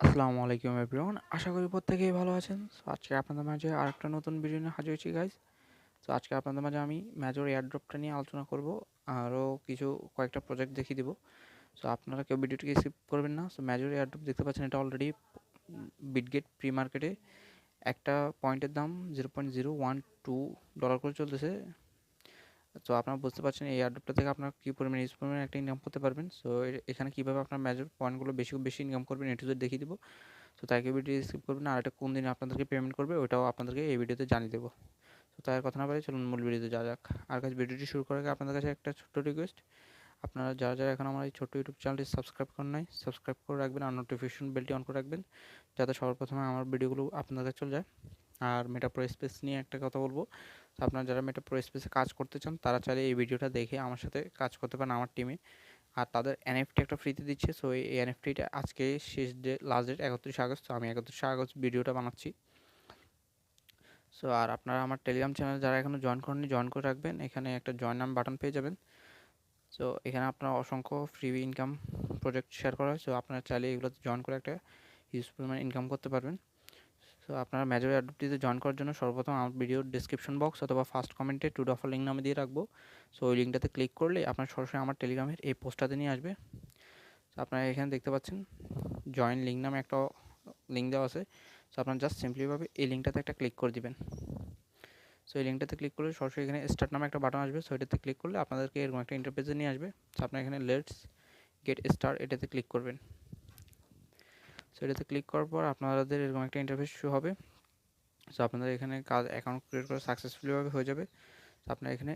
আসসালামু আলাইকুম এভরিওয়ান। আশা করি প্রত্যেকেই ভালো আছেন। সো আজকে আপনাদের মাঝে আরেকটা নতুন ভিডিও নিয়ে হাজির হয়েছি গাইজ তো আজকে আপনাদের মাঝে আমি মেজর এয়ারড্রপটা নিয়ে আলোচনা করব। আরও কিছু, কয়েকটা প্রজেক্ট দেখিয়ে দিব। সো আপনারা কেউ ভিডিওটিকে স্কিপ করবেন না। সো মেজর এয়ারড্রপ দেখতে পাচ্ছেন, এটা অলরেডি বিটগেট প্রি মার্কেটে একটা পয়েন্টের দাম zero point zero one two dollar করে চলতেছে। তো আপনারা বুঝতে পারছেন এই এয়ারড্রপটা থেকে আপনার কী পরিমাণে ইউজ পরিমাণে একটা ইনকাম করতে পারবেন। সো এখানে কীভাবে আপনার মেজর পয়েন্টগুলো বেশি বেশি ইনকাম করবেন এটু দেখিয়ে দিব। তো তাকে ভিডিও স্কিপ করবেন আর এটা কোন দিনে আপনাদেরকে পেমেন্ট করবে ওইটাও আপনাদেরকে এই ভিডিওতে জানিয়ে দেবো। তো তার কথা না বলে চলুন মূল ভিডিওতে যা যাক। আর কাছে ভিডিওটি শুরু করার আগে আপনাদের কাছে একটা ছোট্ট রিকোয়েস্ট আপনারা যারা যারা এখন আমার এই ছোট্ট ইউটিউব চ্যানেলটি সাবস্ক্রাইব করেন নাই সাবস্ক্রাইব করে রাখবেন আর নোটিফিকেশন বেলটি অন করে রাখবেন, যাতে সবার প্রথমে আমার ভিডিওগুলো আপনাদের কাছে চলে যায়। আর মেটা প্রো স্পেস নিয়ে একটা কথা বলব। তো আপনারা যারা মেটা প্রো স্পেসে কাজ করতে চান, তারা চাইলে এই ভিডিওটা দেখে আমার সাথে কাজ করতে পারেন আমার টিমে আর তাদের এনএফটি একটা ফ্রিতে দিচ্ছে সো এই এনএফটিটা আজকে শেষ ডে লাস্ট ডেট একত্রিশে আগস্ট, তো আমি একত্রিশে আগস্ট ভিডিওটা বানাচ্ছি। সো আর আপনারা আমার টেলিগ্রাম চ্যানেল যারা এখনও জয়েন করেননি জয়েন করে রাখবেন। এখানে একটা জয়েন নাম বাটন পেয়ে যাবেন। সো এখানে আপনার অসংখ্য ফ্রি ইনকাম প্রজেক্ট শেয়ার করা হয় সো আপনারা চাইলে এগুলোতে জয়েন করে একটা হিউজ পরিমাণ ইনকাম করতে পারবেন। সো আপনারা মেজর অ্যাডপ্টিতে জয়েন করার জন্য সর্বপ্রথম আমার ভিডিওর ডিসক্রিপশন বক্স অথবা ফার্স্ট কমেন্টে টু ডফার লিঙ্ক নামে দিয়ে রাখব। সো ওই লিঙ্কটাতে ক্লিক করলে আপনার সরাসরি আমার টেলিগ্রামের এই পোস্টটাতে নিয়ে আসবে। তো আপনারা এখানে দেখতে পাচ্ছেন জয়েন লিঙ্ক নামে একটা লিঙ্ক দেওয়া আছে। সো আপনারা জাস্ট সিম্পলিভাবে এই লিঙ্কটাতে একটা ক্লিক করে দিবেন। সো এই লিঙ্কটাতে ক্লিক করলে সরাসরি এখানে স্টার্ট নামে একটা বাটন আসবে। সো এটাতে ক্লিক করলে আপনাদেরকে এরকম একটা ইন্টারপেজে নিয়ে আসবে। সো আপনারা এখানে লেটস গেট স্টার এটাতে ক্লিক করবেন। সো এটাতে ক্লিক করার পর আপনাদের এরকম একটা ইন্টারফেস শো হবে। সো আপনাদের এখানে কাজ অ্যাকাউন্ট ক্রিয়েট করা সাকসেসফুলিভাবে হয়ে যাবে। তো আপনারা এখানে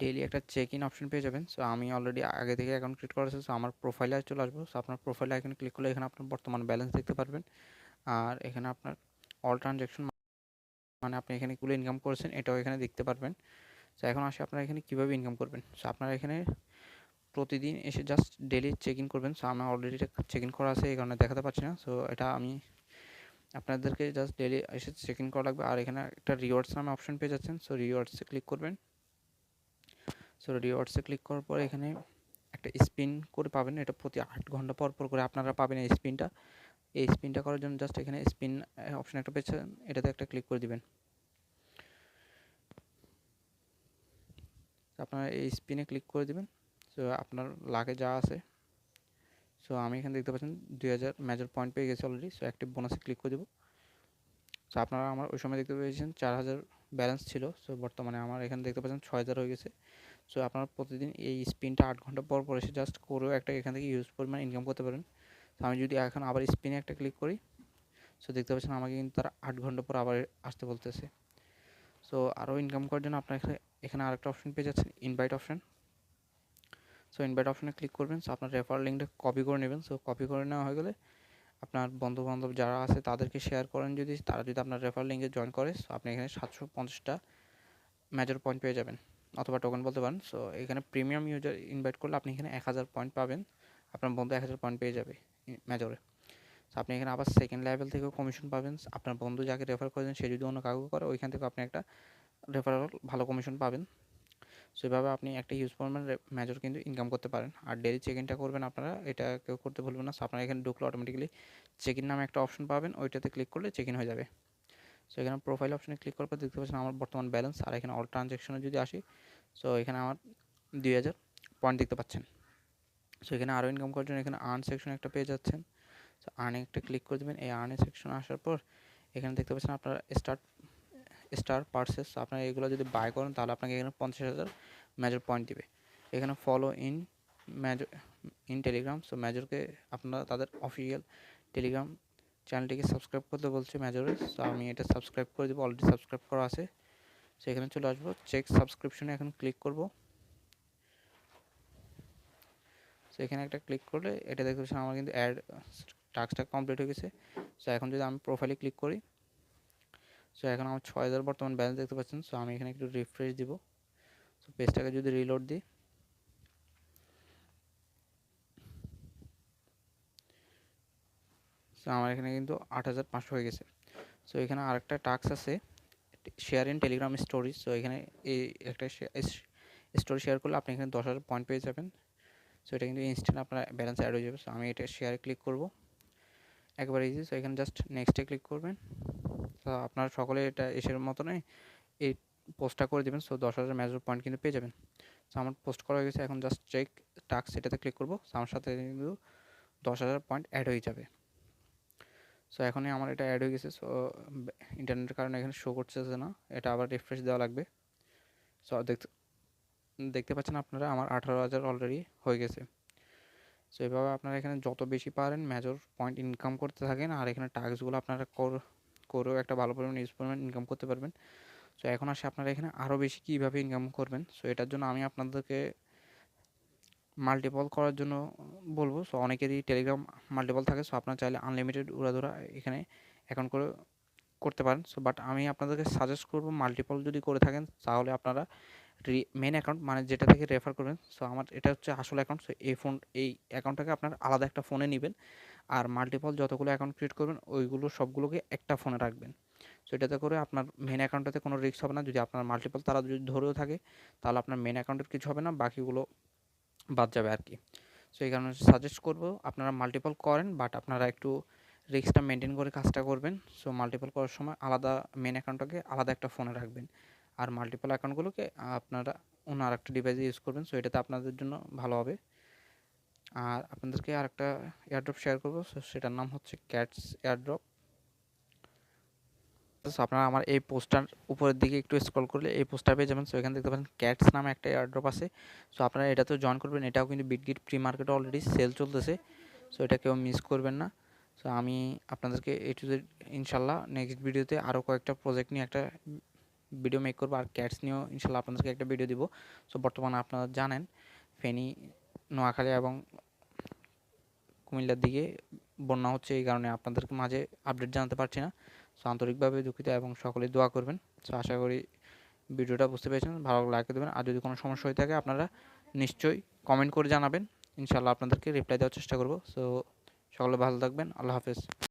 ডেইলি একটা চেক ইন অপশন পেয়ে যাবেন। সো আমি অলরেডি আগে থেকে অ্যাকাউন্ট ক্রিয়েট করা আছে সো আমার প্রোফাইলে চলে আসব। সো আপনার প্রোফাইলে এখানে ক্লিক করলে এখানে আপনার বর্তমান ব্যালেন্স দেখতে পারবেন। আর এখানে আপনার অল ট্রানজ্যাকশন মানে আপনি এখানে কুলে ইনকাম করেছেন, এটাও এখানে দেখতে পারবেন। সো এখন আসে আপনারা এখানে কীভাবে ইনকাম করবেন। সো আপনারা এখানে প্রতিদিন এসে জাস্ট ডেলি চেক ইন করবেন। সো আমার অলরেডি চেক ইন করা আছে, এই কারণে দেখাতে পারছি না। সো এটা আমি আপনাদেরকে জাস্ট ডেলি এসে চেক ইন করা লাগবে। আর এখানে একটা রিওয়ার্ডস নামে অপশন পেয়ে যাচ্ছেন। সো রিওয়ার্ডসে ক্লিক করবেন। সো রিওয়ার্ডসে ক্লিক করার পর এখানে একটা স্পিন করে পাবেন। এটা প্রতি আট ঘণ্টা পর পর করে আপনারা পাবেন এই স্পিনটা এই স্পিনটা করার জন্য জাস্ট এখানে স্পিন অপশন একটা পেয়েছেন। এটাতে একটা ক্লিক করে দিবেন। আপনারা এই স্পিনে ক্লিক করে দিবেন। সো আপনার লাগে যা আছে। সো আমি এখানে দেখতে পাচ্ছেন দুই হাজার মেজর পয়েন্ট পেয়ে গেছে অলরেডি সো অ্যাক্টিভ বোনাসে ক্লিক করে দেবো। সো আপনারা আমার ওই সময় দেখতে পেয়েছেন চার হাজার ব্যালেন্স ছিল। সো বর্তমানে আমার এখানে দেখতে পাচ্ছেন ছয় হাজার হয়ে গেছে। সো আপনারা প্রতিদিন এই স্পিনটা আট ঘণ্টা পর পর এসে জাস্ট করেও একটা এখান থেকে ইউজ পরিমাণ ইনকাম করতে পারেন। তো আমি যদি এখন আবার স্পিনে একটা ক্লিক করি সো দেখতে পাচ্ছেন আমাকে কিন্তু তারা আট ঘণ্টা পর আবার আসতে বলতেছে। সো আরও ইনকাম করার জন্য আপনার এখানে আরেকটা অপশন পেয়ে যাচ্ছেন ইনভাইট অপশন সো ইনভাইট অপশনে ক্লিক করবেন। সো আপনার রেফার লিঙ্কটা কপি করে নেবেন। সো কপি করে নেওয়া হয়ে গেলে আপনার বন্ধু বান্ধব যারা আছে, তাদেরকে শেয়ার করেন যদি। তারা যদি আপনার রেফার লিঙ্কে জয়েন করে সো আপনি এখানে সাতশো পঞ্চাশটা মেজর পয়েন্ট পেয়ে যাবেন। অথবা টোকেন বলতে পারেন। সো এখানে প্রিমিয়াম ইউজার ইনভাইট করলে আপনি এখানে এক হাজার পয়েন্ট পাবেন। আপনার বন্ধু এক হাজার পয়েন্ট পেয়ে যাবে মেজরে সো আপনি এখানে আবার সেকেন্ড লেভেল থেকেও কমিশন পাবেন। আপনার বন্ধু যাকে রেফার করেছেন, সে যদি অন্য কাউকে করে, ওইখান থেকে আপনি একটা রেফারেল ভালো কমিশন পাবেন। সেভাবে আপনি একটা হিউজ পরিমাণ মেজর কিন্তু ইনকাম করতে পারেন। আর ডেলি চেক ইনটা করবেন আপনারা, এটা কেউ করতে ভুলবেন না। আপনারা এখানে ঢুকলে অটোমেটিক্যালি চেক ইন নামে একটা অপশন পাবেন, ওইটাতে ক্লিক করলে চেক ইন হয়ে যাবে। সো এখানে প্রোফাইল অপশনে ক্লিক করার পর দেখতে পাচ্ছেন আমার বর্তমান ব্যালেন্স আর এখানে অল ট্রানজ্যাকশনে যদি আসি সো এখানে আমার দুই হাজার পয়েন্ট দেখতে পাচ্ছেন। সো এখানে আরও ইনকাম করার জন্য এখানে আর্ন সেকশন একটা পেয়ে যাচ্ছেন। সো আর্নে একটা ক্লিক করে দেবেন। এই আর্নে সেকশন আসার পর এখানে দেখতে পাচ্ছেন আপনারা স্টার্ট স্টার পার্সেস আপনারা এগুলো যদি বাই করেন, তাহলে আপনাকে এখানে পঞ্চাশ হাজার মেজর পয়েন্ট দিবে। এখানে follow in major in Telegram so মেজরকে আপনারা তাদের অফিসিয়াল টেলিগ্রাম চ্যানেলটিকে সাবস্ক্রাইব করতে বলছে মেজরে সো আমি এটা সাবস্ক্রাইব করে দেবো অলরেডি সাবস্ক্রাইব করা আছে। সো এখানে চলে আসব চেক সাবস্ক্রিপশনে এখন ক্লিক করব। সো এখানে একটা ক্লিক করলে, এটা দেখতে আমার কিন্তু অ্যাড টাস্কটা কমপ্লিট হয়ে গেছে। সো এখন যদি আমি প্রোফাইলে ক্লিক করি সো এখন আমার ছয় হাজার বর্তমান ব্যালেন্স দেখতে পাচ্ছেন। সো আমি এখানে একটু রিফ্রেশ দিব। সো পেজটাকে যদি রিলোড দিই। সো আমার এখানে কিন্তু আট হাজার পাঁচশো হয়ে গেছে। সো এখানে আরেকটা টাস্ক আছে। Share in Telegram story so এখানে এই একটা স্টোরি শেয়ার করলে আপনি এখানে দশ হাজার পয়েন্ট পেয়ে যাবেন। সো এটা কিন্তু ইনস্ট্যান্ট আপনার ব্যালেন্স অ্যাড হয়ে যাবে। সো আমি এটা শেয়ারে ক্লিক করব। একবার ইজি সো এখানে জাস্ট নেক্সটে ক্লিক করবেন। তো আপনারা সকলে এটা এসের মতনই এই পোস্টটা করে দেবেন। সো দশ হাজার মেজর পয়েন্ট কিন্তু পেয়ে যাবেন। সো আমার পোস্ট করা হয়ে গেছে। এখন জাস্ট চেক টাক্স এটাতে ক্লিক করব। আমার সাথে কিন্তু দশ হাজার পয়েন্ট অ্যাড হয়ে যাবে। সো এখনই আমার এটা অ্যাড হয়ে গেছে। সো ইন্টারনেটের কারণে এখানে শো করতেছে না। এটা আবার রিফ্রেশ দেওয়া লাগবে। সো দেখতে দেখতে পাচ্ছেন আপনারা আমার আঠারো হাজার অলরেডি হয়ে গেছে। সো এভাবে আপনারা এখানে যত বেশি পারেন মেজর পয়েন্ট ইনকাম করতে থাকেন। আর এখানে টাস্কগুলো আপনারা করেও একটা ভালো পরিমাণ ইউজ পরিমাণ ইনকাম করতে পারবেন। সো এখন আসে আপনারা এখানে আরও বেশি কীভাবে ইনকাম করবেন। সো এটার জন্য আমি আপনাদেরকে মাল্টিপল করার জন্য বলব। সো অনেকেরই টেলিগ্রাম মাল্টিপল থাকে। সো আপনারা চাইলে আনলিমিটেড উড়াধুরা এখানে অ্যাকাউন্ট করে করতে পারেন। সো বাট আমি আপনাদেরকে সাজেস্ট করব মাল্টিপল যদি করে থাকেন, তাহলে আপনারা মেন অ্যাকাউন্ট মানে যেটা থেকে রেফার করবেন। সো আমার এটা হচ্ছে আসল অ্যাকাউন্ট সো এই ফোন এই অ্যাকাউন্টটাকে আপনার আলাদা একটা ফোনে নেবেন। আর মাল্টিপল যতগুলো অ্যাকাউন্ট ক্রিয়েট করবেন, ওইগুলো সবগুলোকে একটা ফোনে রাখবেন। সো এটাতে করে আপনার মেন অ্যাকাউন্টটাতে কোনো রিস্ক হবে না। যদি আপনার মাল্টিপল তারা যদি ধরেও থাকে, তাহলে আপনার মেন অ্যাকাউন্টের কিছু হবে না, বাকিগুলো বাদ যাবে আর কি। সো এই কারণে সাজেস্ট করব, আপনারা মাল্টিপল করেন বাট আপনারা একটু রিস্কটা মেনটেন করে কাজটা করবেন। সো মাল্টিপল করার সময় আলাদা মেন অ্যাকাউন্টটাকে আলাদা একটা ফোনে রাখবেন। আর মাল্টিপল অ্যাকাউন্টগুলোকে আপনারা অন্য আর একটা ডিভাইসে ইউজ করবেন। সো এটাতে আপনাদের জন্য ভালো হবে। আর আপনাদেরকে আর একটা এয়ারড্রপ শেয়ার করব সেটার নাম হচ্ছে ক্যাটস এয়ারড্রপ আপনারা আমার এই পোস্টার উপরের দিকে একটু স্ক্রল করলে এই পোস্টার পেয়ে যাবেন। সো এখানে দেখতে পাচ্ছেন ক্যাটস নামে একটা এয়ারড্রপ আছে। সো আপনারা এটাতেও জয়েন করবেন। এটাও কিন্তু বিটগিট প্রি মার্কেটে অলরেডি সেল চলতেছে। সো এটা কেউ মিস করবেন না। সো আমি আপনাদেরকে এই টু ইনশাল্লাহ নেক্সট ভিডিওতে আরও কয়েকটা প্রজেক্ট নিয়ে একটা ভিডিও মেক করব। আর ক্যাটস নিয়েও ইনশাল্লাহ আপনাদেরকে একটা ভিডিও দিব। সো বর্তমানে আপনারা জানেন ফেনী নোয়াখালী এবং কুমিল্লার দিকে বন্যা হচ্ছে এই কারণে আপনাদের মাঝে আপডেট জানাতে পারছি না। সো আন্তরিকভাবে দুঃখিত এবং সকলে দোয়া করবেন। সো আশা করি ভিডিওটা বুঝতে পেরেছেন। ভালো লাইক দেবেন। আর যদি কোনো সমস্যা হয়ে থাকে আপনারা নিশ্চয়ই কমেন্ট করে জানাবেন। ইনশাল্লাহ আপনাদেরকে রিপ্লাই দেওয়ার চেষ্টা করব। সো সকলে ভালো থাকবেন। আল্লাহ হাফেজ।